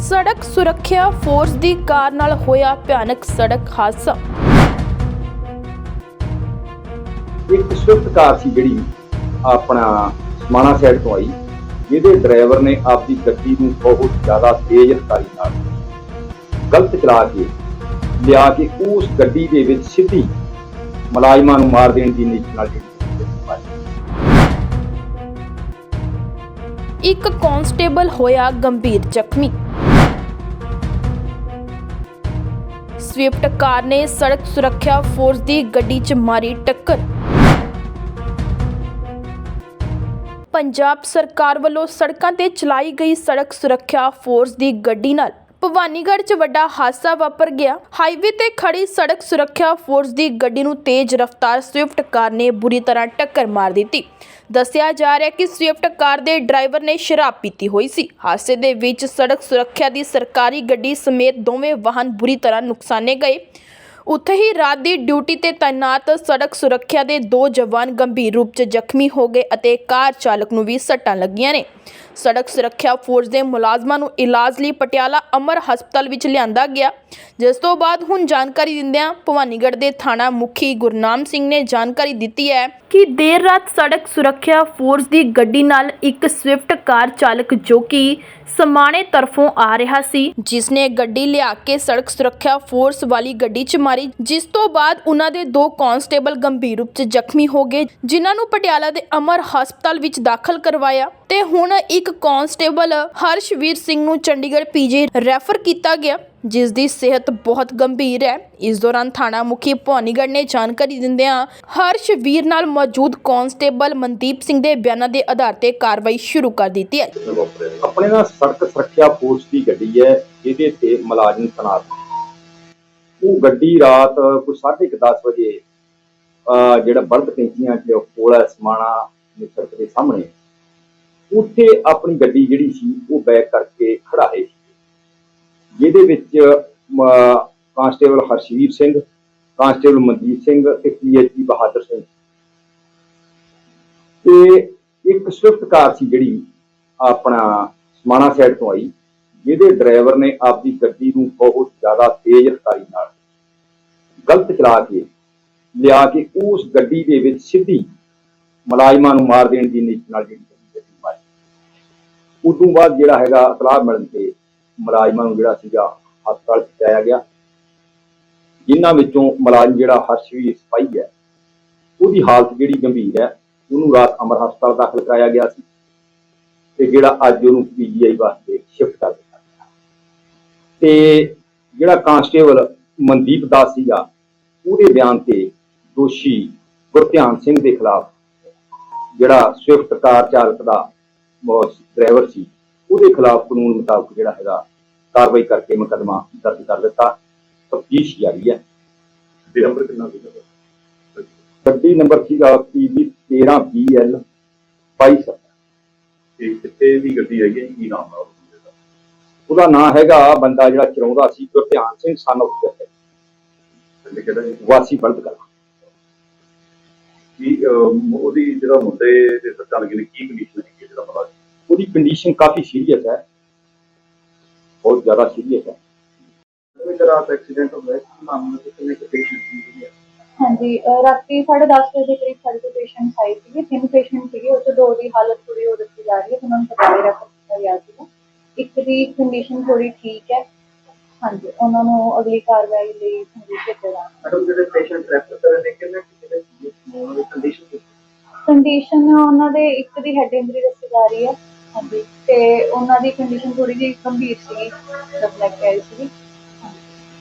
ਸੜਕ ਸੁਰੱਖਿਆ ਫੋਰਸ ਦੀ ਕਾਰ ਨਾਲ ਹੋਇਆ ਭਿਆਨਕ ਸੜਕ ਹਾਦਸਾ ਇੱਕ ਸਵਿਫਟ ਕਾਰ ਸੀ ਜਿਹੜੀ ਆਪਣਾ ਸਮਾਣਾ ਸਾਈਡ ਤੋਂ ਆਈ ਜਿਹਦੇ ਡਰਾਈਵਰ ਨੇ ਆਪਦੀ ਗੱਡੀ ਨੂੰ ਬਹੁਤ ਜ਼ਿਆਦਾ ਤੇਜ਼ ਰਫ਼ਤਾਰੀ ਨਾਲ ਗਲਤ ਚਲਾ ਕੇ ਲਿਆ ਕੇ ਉਸ ਗੱਡੀ ਦੇ ਵਿੱਚ ਸਿੱਧੀ ਮੁਲਾਜ਼ਮਾਂ ਨੂੰ ਮਾਰ ਦੇਣ ਦੀ ਨੀਤ ਨਾਲ ਜਿਹੜੀ। ਇੱਕ ਕਾਂਸਟੇਬਲ ਹੋਇਆ ਗੰਭੀਰ ਜ਼ਖਮੀ ਸਵਿਫਟ ਕਾਰ ਨੇ ਸੜਕ ਸੁਰੱਖਿਆ ਫੋਰਸ ਦੀ ਗੱਡੀ 'ਚ ਮਾਰੀ ਟੱਕਰ। ਪੰਜਾਬ ਸਰਕਾਰ ਵੱਲੋਂ ਸੜਕਾਂ ਤੇ ਚਲਾਈ ਗਈ ਸੜਕ ਸੁਰੱਖਿਆ ਫੋਰਸ ਦੀ ਗੱਡੀ ਨਾਲ ਭਵਾਨੀਗੜ੍ਹ 'ਚ ਵੱਡਾ ਹਾਦਸਾ ਵਾਪਰ ਗਿਆ। ਹਾਈਵੇ ਤੇ ਖੜੀ ਸੜਕ ਸੁਰੱਖਿਆ ਫੋਰਸ ਦੀ ਗੱਡੀ ਨੂੰ ਤੇਜ਼ ਰਫ਼ਤਾਰ ਸਵਿਫਟ ਕਾਰ ਨੇ ਬੁਰੀ ਤਰ੍ਹਾਂ ਟੱਕਰ ਮਾਰ ਦਿੱਤੀ। ਦੱਸਿਆ ਜਾ ਰਿਹਾ ਕਿ ਸਵਿਫਟ ਕਾਰ ਦੇ ਡਰਾਈਵਰ ਨੇ ਸ਼ਰਾਬ ਪੀਤੀ ਹੋਈ ਸੀ। ਹਾਦਸੇ ਦੇ ਵਿੱਚ ਸੜਕ ਸੁਰੱਖਿਆ ਦੀ ਸਰਕਾਰੀ ਗੱਡੀ ਸਮੇਤ ਦੋਵੇਂ ਵਾਹਨ ਬੁਰੀ ਤਰ੍ਹਾਂ ਨੁਕਸਾਨੇ ਗਏ। ਉੱਥੇ ਹੀ ਰਾਤ ਦੀ ਡਿਊਟੀ ਤੇ ਤਾਇਨਾਤ ਸੜਕ ਸੁਰੱਖਿਆ ਦੇ ਦੋ ਜਵਾਨ ਗੰਭੀਰ ਰੂਪ 'ਚ ਜ਼ਖਮੀ ਹੋ ਗਏ ਅਤੇ ਕਾਰ ਚਾਲਕ ਨੂੰ ਵੀ ਸੱਟਾਂ ਲੱਗੀਆਂ ਨੇ। ਸੜਕ ਸੁਰੱਖਿਆ ਫੋਰਸ ਦੇ ਮੁਲਾਜ਼ਮਾਂ ਨੂੰ ਇਲਾਜ ਲਈ ਪਟਿਆਲਾ ਅਮਰ ਹਸਪਤਾਲ ਵਿੱਚ ਲਿਆਂਦਾ ਗਿਆ। ਜਿਸ ਤੋਂ ਬਾਅਦ ਹੁਣ ਜਾਣਕਾਰੀ ਦਿੰਦਿਆਂ ਭਵਾਨੀਗੜ੍ਹ ਦੇ ਥਾਣਾ ਮੁਖੀ ਗੁਰਨਾਮ ਸਿੰਘ ਨੇ ਜਾਣਕਾਰੀ ਦਿੱਤੀ ਹੈ ਕਿ ਦੇਰ ਰਾਤ ਸੜਕ ਸੁਰੱਖਿਆ ਫੋਰਸ ਦੀ ਗੱਡੀ ਨਾਲ ਇੱਕ ਸਵਿਫਟ ਕਾਰ ਚਾਲਕ ਜੋ ਕਿ ਸਮਾਣੇ ਤਰਫੋਂ ਆ ਰਿਹਾ ਸੀ ਜਿਸ ਨੇ ਗੱਡੀ ਲਿਆ ਕੇ ਸੜਕ ਸੁਰੱਖਿਆ ਫੋਰਸ ਵਾਲੀ ਗੱਡੀ 'ਚ ਮਾਰੀ। ਜਿਸ ਤੋਂ ਬਾਅਦ ਉਹਨਾਂ ਦੇ ਦੋ ਕਾਂਸਟੇਬਲ ਗੰਭੀਰ ਰੂਪ 'ਚ ਜ਼ਖਮੀ ਹੋ ਗਏ, ਜਿਨ੍ਹਾਂ ਨੂੰ ਪਟਿਆਲਾ ਦੇ ਅਮਰ ਹਸਪਤਾਲ ਵਿੱਚ ਦਾਖਲ ਕਰਵਾਇਆ। ਤੇ ਹੁਣ ਇੱਕ ਕਾਂਸਟੇਬਲ ਹਰਸ਼ਵੀਰ ਸਿੰਘ ਨੂੰ ਚੰਡੀਗੜ੍ਹ ਪੀਜੀ ਰੈਫਰ ਕੀਤਾ ਗਿਆ, ਜਿਸ ਦੀ ਸਿਹਤ ਬਹੁਤ ਗੰਭੀਰ ਹੈ। ਇਸ ਦੌਰਾਨ ਥਾਣਾ ਮੁਖੀ ਭਵਾਨੀਗੜ੍ਹ ਨੇ ਜਾਣਕਾਰੀ ਦਿੰਦਿਆਂ ਹਰਸ਼ਵੀਰ ਨਾਲ ਮੌਜੂਦ ਕਾਂਸਟੇਬਲ ਮਨਦੀਪ ਸਿੰਘ ਦੇ ਬਿਆਨਾਂ ਦੇ ਆਧਾਰ ਤੇ ਕਾਰਵਾਈ ਸ਼ੁਰੂ ਕਰ ਦਿੱਤੀ ਹੈ। ਆਪਣੇ ਨਾਲ ਸੜਕ ਸੁਰੱਖਿਆ ਫੋਰਸ ਦੀ ਗੱਡੀ ਹੈ, ਜਿਹਦੇ ਤੇ ਮੁਲਾਜ਼ਮ ਤੈਨਾਤ ਨੇ। ਉਹ ਗੱਡੀ ਰਾਤ ਕੋਈ 10:30 ਵਜੇ, ਅਹ ਜਿਹੜਾ ਬਲਦ ਪੈਂਚੀਆਂ ਚ ਕੋਲ ਹੈ ਸਮਾਣਾ ਦੀ ਸੜਕ ਦੇ ਸਾਹਮਣੇ। ਉੱਥੇ ਆਪਣੀ ਗੱਡੀ ਜਿਹੜੀ ਸੀ, ਉਹ ਬੈਕ ਕਰਕੇ ਖੜਾਏ ਸੀ। ਜਿਹਦੇ ਵਿੱਚ ਕਾਂਸਟੇਬਲ ਹਰਸ਼ੀਰ ਸਿੰਘ, ਕਾਂਸਟੇਬਲ ਮਨਦੀਪ ਸਿੰਘ ਤੇ ਪੀਐਚਪੀ ਬਹਾਦਰ ਸਿੰਘ। ਤੇ ਇੱਕ ਸਵਿਫਟ ਕਾਰ ਸੀ ਜਿਹੜੀ ਆਪਣਾ ਸਮਾਣਾ ਸਾਈਡ ਤੋਂ ਆਈ, ਜਿਹਦੇ ਡਰਾਈਵਰ ਨੇ ਆਪਦੀ ਗੱਡੀ ਨੂੰ ਬਹੁਤ ਜ਼ਿਆਦਾ ਤੇਜ਼ ਰਫ਼ਤਾਰੀ ਨਾਲ ਗਲਤ ਚਲਾ ਕੇ, ਲਿਆ ਕੇ ਉਸ ਗੱਡੀ ਦੇ ਵਿੱਚ ਸਿੱਧੀ ਮੁਲਾਜ਼ਮਾਂ ਨੂੰ ਮਾਰ ਦੇਣ ਦੀ ਨੀਤ ਨਾਲ ਜਿਹੜੀ ਉਦੋਂ ਬਾਅਦ ਜਿਹੜਾ ਹੈਗਾ ਇਤਲਾਹ ਮਿਲਣ ਤੇ ਮੁਲਾਜ਼ਮਾਂ ਨੂੰ ਜਿਹੜਾ ਸੀਗਾ ਹਸਪਤਾਲ ਪਹੁੰਚਾਇਆ ਗਿਆ। ਜਿਨ੍ਹਾਂ ਵਿੱਚੋਂ ਮੁਲਾਜ਼ਮ ਜਿਹੜਾ ਹਰਸ਼ਵੀਰ ਸਿਪਾਹੀ ਹੈ, ਉਹਦੀ ਹਾਲਤ ਜਿਹੜੀ ਗੰਭੀਰ ਹੈ, ਉਹਨੂੰ ਰਾਤ ਅਮਰ ਹਸਪਤਾਲ ਦਾਖਲ ਕਰਾਇਆ ਗਿਆ ਸੀ ਤੇ ਜਿਹੜਾ ਅੱਜ ਉਹਨੂੰ ਪੀਜੀਆਈ ਵਾਸਤੇ ਸ਼ਿਫਟ ਕਰ ਦਿੱਤਾ ਗਿਆ। ਤੇ ਜਿਹੜਾ ਕਾਂਸਟੇਬਲ ਮਨਦੀਪ ਦਾਸ ਸੀਗਾ, ਉਹਦੇ ਬਿਆਨ ਤੇ ਦੋਸ਼ੀ ਗੁਰਧਿਆਨ ਸਿੰਘ ਦੇ ਖਿਲਾਫ ਜਿਹੜਾ ਸਵਿਫਟ ਕਾਰ ਚਾਲਕ ਦਾ ਡਰਾਈਵਰ ਸੀ ਉਹਦੇ ਖਿਲਾਫ ਕਾਨੂੰਨ ਮੁਤਾਬਕ ਜਿਹੜਾ ਹੈਗਾ ਕਾਰਵਾਈ ਕਰਕੇ ਮੁਕੱਦਮਾ ਦਰਜ ਕਰ ਦਿੱਤਾ। ਤਫਤੀਸ਼ ਜਾਰੀ ਹੈ। ਤੇ ਨੰਬਰ ਕਿੰਨਾ ਸੀਗਾ? ਗੱਡੀ ਨੰਬਰ ਸੀਗਾ PB 13BL 22 ਤੇ ਕਿੱਥੇ ਦੀ ਗੱਡੀ ਹੈਗੀ? ਕੀ ਨਾਮ ਹੈ ਦਾ? ਉਹਦਾ ਨਾਮ ਹੈਗਾ ਬੰਦਾ ਜਿਹੜਾ ਚਲਾਉਂਦਾ ਸੀ ਗੁਰਧਿਆਨ ਸਿੰਘ ਸਨ ਵਾਸੀ ਬਲਦ ਕਲਾ ਕੀ ਉਹਦੀ ਜਿਹੜਾ ਮੁੰਡੇ ਦੇ ਸੱਟਾਂ ਲੱਗੀਆਂ ਨੇ ਕੀ ਕੰਡੀਸ਼ਨ ਹੈ ਜਿਹੜਾ ਪਤਾ ਉਹਦੀ ਕੰਡੀਸ਼ਨ ਕਾਫੀ ਸੀਰੀਅਸ ਹੈ। ਬਹੁਤ ਜ਼ਿਆਦਾ ਸੀਰੀਅਸ ਹੈ। ਦਾ ਐਕਸੀਡੈਂਟ ਹੋਇਆ? ਕੀ ਮਾਮਲਾ ਤੇ ਕਿੰਨੇ ਪੇਸ਼ੈਂਟ ਸੀ ਹਾਂਜੀ ਰਾਤੀ 10:30 ਵਜੇ ਦੇ ਕਰੀਬ ਸਾਡੇ ਕੋਲ ਪੇਸ਼ੈਂਟ ਆਏ ਸੀਗੇ। ਤਿੰਨ ਪੇਸ਼ੈਂਟ ਸੀਗੇ। ਉਹ 'ਚੋਂ ਦੋ ਦੀ ਹਾਲਤ ਥੋੜੀ ਹੋ ਦੱਸੀ ਜਾ ਰਹੀ ਹੈ। ਉਹਨਾਂ ਨੂੰ ਪਟਿਆਲੇ ਰੈਫਰ ਕੀਤਾ ਗਿਆ ਸੀਗਾ। ਇੱਕ ਦੀ ਕੰਡੀਸ਼ਨ ਥੋੜੀ ਠੀਕ ਹੈ। ਹਾਂਜੀ ਉਹਨਾਂ ਨੂੰ ਅਗਲੀ ਕਾਰਵਾਈ ਲਈ ਸੰਦੇਸ਼ ਦਿੱਤਾ ਜਾਣਾ ਮੈਡਮ ਜਿਹੜੇ ਪੇਸ਼ੈਂਟ ਰੈਫਰ ਕਰਨ ਨੇ ਕਿੰਨੇ ਦੀ ਕੰਡੀਸ਼ਨ ਉਹਨਾਂ ਦੇ ਇੱਕ ਦੀ ਹੈਡ ਇੰਜਰੀ ਦੱਸੀ ਜਾ ਰਹੀ ਹੈ ਹਾਂਜੀ, ਤੇ ਉਹਨਾਂ ਦੀ ਕੰਡੀਸ਼ਨ ਥੋੜੀ ਜਿਹੀ ਗੰਭੀਰ ਸੀਗੀ ਜਦ ਲੈ ਕੇ ਆਈ ਸੀਗੀ।